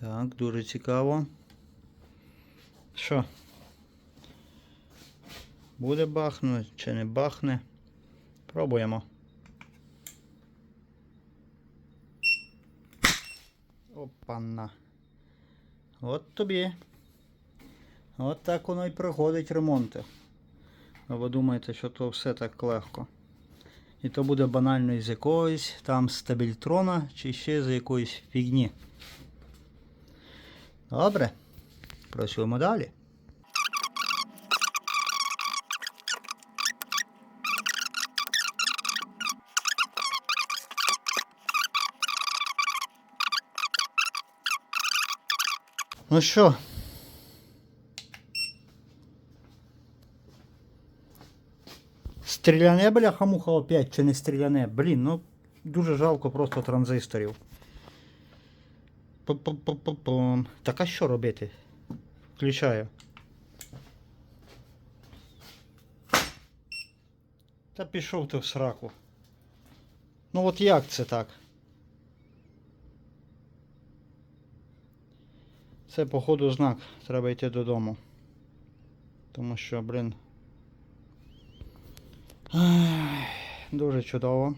Так, дуже цікаво. Що? Буде бахнути чи не бахне? Пробуємо. Опана. От тобі. От так воно і проходить ремонти. А ви думаєте, що то все так легко. І то буде банально із якогось там стабільтрона чи ще з якоїсь фігні. Добре. Працюємо далі. Ну що? Стріляне, бляха-муха опять чи не стріляне? Блін, ну дуже жалко просто транзисторів. Так а що робити? Включаю. Та пішов ти в сраку. Ну от як це так? Це, походу, знак. Треба йти додому. Тому що, блін. Ай, Дуже чудово.